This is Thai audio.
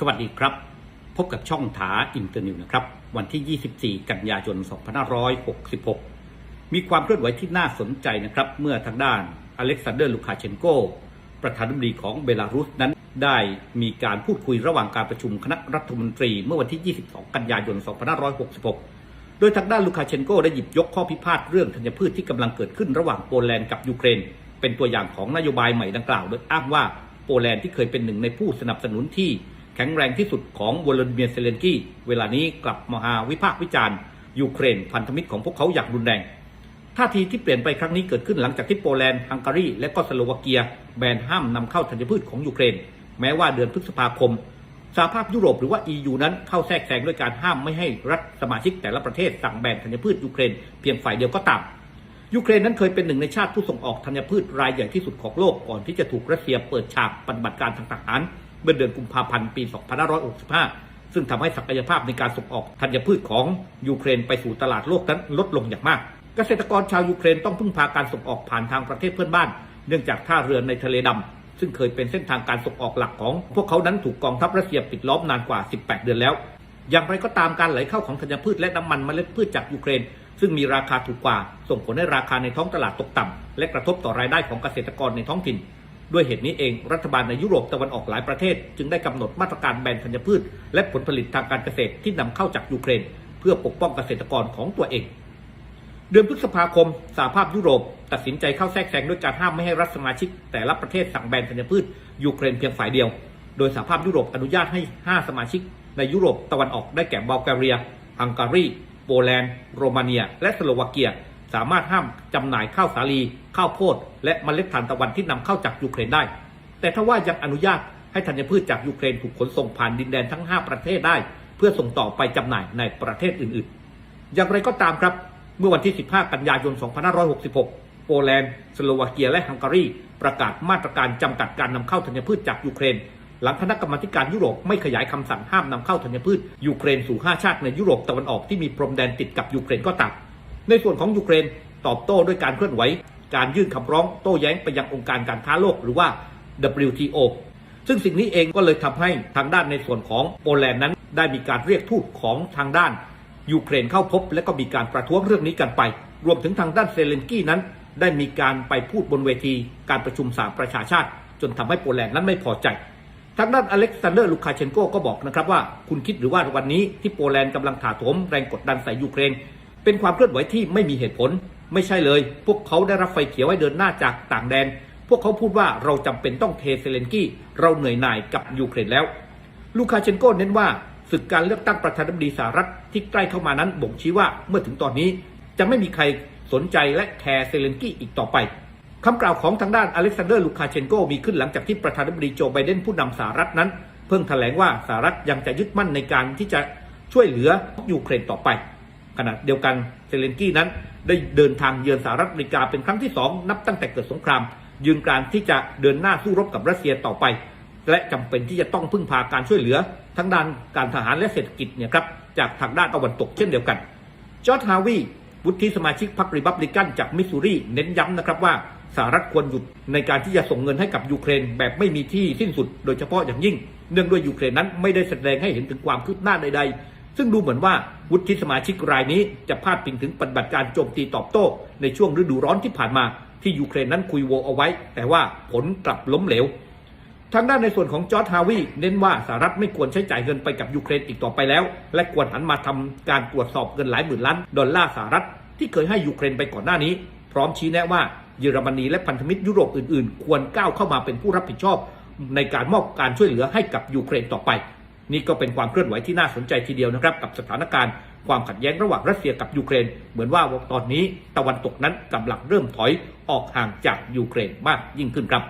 สวัสดีครับ พบกับช่องถาอินเตอร์นิวนะครับ วันที่ 24 กันยายน 2566 มีความเคลื่อนไหวที่น่าสนใจนะครับ เมื่อทางด้านอเล็กซานเดอร์ลูคาเชนโก ประธานาธิบดีของเบลารุสนั้น ได้มีการพูดคุยระหว่างการประชุมคณะรัฐมนตรี เมื่อวันที่ 22 กันยายน 2566 โดยทางด้านลูคาเชนโกได้หยิบยกข้อพิพาทเรื่องธัญพืชที่กำลังเกิดขึ้นระหว่างโปแลนด์กับยูเครน เป็นตัวอย่างของนโยบายใหม่ดังกล่าว โดยอ้างว่าโปแลนด์ที่เคยเป็นหนึ่งในผู้สนับสนุนที่ แข็งแรงที่สุดของวลาดิเมียร์เซเลนกี้เวลานี้กลับมาวิพากษ์วิจารณ์ยูเครนพันธมิตรของพวกเขาอย่างรุนแรงท่าทีที่เปลี่ยนไปครั้งนี้เกิดขึ้นหลังจากที่โปแลนด์ฮังการีและก็สโลวาเกีย แบนห้ามนำเข้าธัญพืชของยูเครน แม้ว่าเดือนพฤษภาคมสหภาพยุโรปหรือว่า EU นั้นเข้าแทรกแซงด้วยการห้ามไม่ให้รัฐสมาชิกแต่ละประเทศสั่งแบนธัญพืชยูเครนเพียงฝ่ายเดียวก็ตามยูเครนนั้นเคยเป็นหนึ่งในชาติผู้ส่งออกธัญพืชรายใหญ่ที่สุดของโลกก่อนที่จะถูกรัสเซียเปิดฉากปฏิบัติการทางทหาร เมื่อเดือนกุมภาพันธ์ปี 2565 ซึ่งทำให้ศักยภาพในการส่งออกธัญพืชของยูเครนไปสู่ตลาดโลกนั้นลดลงอย่างมาก เกษตรกรชาวยูเครนต้องพึ่งพาการส่งออกผ่านทางประเทศเพื่อนบ้าน เนื่องจากท่าเรือในทะเลดำซึ่งเคยเป็นเส้นทางการส่งออกหลักของ พวกเขานั้นถูกกองทัพรัสเซียปิดล้อมนานกว่า 18 เดือนแล้ว อย่างไรก็ตามการไหลเข้าของธัญพืชและน้ำมันเมล็ดพืชจากยูเครนซึ่งมีราคาถูกกว่า ส่งผลให้ราคาในท้องตลาดตกต่ำ และกระทบต่อรายได้ของเกษตรกรในท้องถิ่น ด้วยเหตุนี้เองรัฐบาลในยุโรปตะวันออกหลายประเทศ จึงได้กำหนดมาตรการแบนธัญพืช และผลผลิตทางการเกษตรที่นำเข้าจากยูเครน เพื่อปกป้องเกษตรกรของตัวเอง เดือนพฤษภาคมสหภาพยุโรป ตัดสินใจเข้าแทรกแซงด้วยการห้ามไม่ให้รัฐสมาชิก แต่ละประเทศสั่งแบนธัญพืชยูเครนเพียงฝ่ายเดียว โดยสหภาพยุโรปอนุญาตให้ 5 สมาชิก ในยุโรปตะวันออกได้แก่บัลแกเรียฮังการีโปแลนด์โรมาเนีย และสโลวาเกีย สามารถห้ามจำหน่ายข้าวสาลี ข้าวโพด และเมล็ดทานตะวันที่นำเข้าจากยูเครนได้ แต่ถ้าว่ายังอนุญาตให้ธัญพืชจากยูเครนถูกขนส่งผ่านดินแดนทั้ง 5 ประเทศได้ เพื่อส่งต่อไปจำหน่ายในประเทศอื่นๆ อย่างไรก็ตามครับ เมื่อวันที่ 15 กันยายน 2566 โปแลนด์ สโลวาเกีย และฮังการี ประกาศมาตรการจำกัดการนำเข้าธัญพืชจากยูเครน หลังคณะกรรมาการยุโรปไม่ขยายคำสั่งห้ามนำเข้าธัญพืชยูเครนสู่ 5 ชาติในยุโรปตะวันออกที่มีพรมแดนติดกับยูเครนก็ตาม ในส่วนของยูเครนตอบโต้ด้วยการเคลื่อนไหว การยื่นคำร้องโต้แย้งไปยังองค์การการค้าโลกหรือว่า WTO ซึ่งสิ่งนี้เองก็เลยทำให้ทางด้านในส่วนของโปแลนด์นั้น ได้มีการเรียกทูตของทางด้านยูเครนเข้าพบ และก็มีการประท้วงเรื่องนี้กันไป รวมถึงทางด้านเซเลนกี้นั้น ได้มีการไปพูดบนเวที การประชุมสหประชาชาติ จนทำให้โปแลนด์นั้นไม่พอใจ ทางด้านอเล็กซานเดอร์ลูคาเชนโกก็บอกนะครับว่าคุณคิดหรือว่าวันนี้ที่โปแลนด์กำลังถาโถมแรงกดดันใส่ยูเครน เป็นความเคลื่อนไหวที่ไม่มีเหตุผล ไม่ใช่เลย พวกเขาได้รับไฟเขียวให้เดินหน้าจากต่างแดน พวกเขาพูดว่าเราจำเป็นต้องเทเซเลนกี้ เราเหนื่อยหน่ายกับยูเครนแล้ว ลูคาเชนโกเน้นว่าศึกการเลือกตั้งประธานาธิบดีสหรัฐที่ใกล้เข้ามานั้นบ่งชี้ว่าเมื่อถึงตอนนี้ จะไม่มีใครสนใจและแคร์เซเลนกี้อีกต่อไปคำกล่าวของทางด้านอเล็กซานเดอร์ลูคาเชนโกมีขึ้นหลังจากที่ประธานาธิบดีโจไบเดนผู้นำสหรัฐนั้น เพิ่งแถลงว่าสหรัฐยังจะยึดมั่นในการที่จะช่วยเหลือยูเครนต่อไป ขณะเดียวกันเซเลนกี้นั้น ได้เดินทางเยือนสหรัฐอเมริกาเป็นครั้งที่สองนับตั้งแต่เกิดสงคราม ยืนการที่จะเดินหน้าสู้รบกับรัสเซียต่อไป และจำเป็นที่จะต้องพึ่งพาการช่วยเหลือ ทั้งด้านการทหารและเศรษฐกิจเนี่ยครับจากทางด้านตะวันตกเช่นเดียวกันจอร์จฮาวีวุฒิสมาชิกพรรครีพับลิกันจากมิสซูรีเน้นย้ำนะครับว่าสหรัฐควรหยุดในการที่จะส่งเงินให้กับยูเครนแบบไม่มีที่สิ้นสุด โดยเฉพาะอย่างยิ่ง เนื่องด้วยยูเครนนั้นไม่ได้แสดงให้เห็นถึงความคืบหน้าใดๆ ซึ่งดูเหมือนว่าวุฒิสมาชิกรายนี้จะพาดพิงถึงปฏิบัติการโจมตีตอบโต้ ในช่วงฤดูร้อนที่ผ่านมาที่ยูเครนนั้นคุยโวเอาไว้ แต่ว่าผลกลับล้มเหลว ทางด้านในส่วนของจอร์จฮาวีเน้นว่าสหรัฐไม่ควรใช้จ่ายเงินไปกับยูเครนอีกต่อไปแล้ว และควรหันมาทำการตรวจสอบเงินหลายหมื่นล้านดอลลาร์สหรัฐที่เคยให้ยูเครนไปก่อนหน้านี้ พร้อมชี้แนะว่าเยอรมนีและพันธมิตรยุโรปอื่นๆ ควรก้าวเข้ามาเป็นผู้รับผิดชอบ ในการมอบการช่วยเหลือให้กับยูเครนต่อไป นี่ก็เป็นความเคลื่อนไหวที่น่าสนใจทีเดียวนะครับ กับสถานการณ์ความขัดแย้งระหว่างรัสเซียกับยูเครน เหมือนว่าตอนนี้ตะวันตกนั้นกำลังเริ่มถอยออกห่างจากยูเครนมากยิ่งขึ้นครับ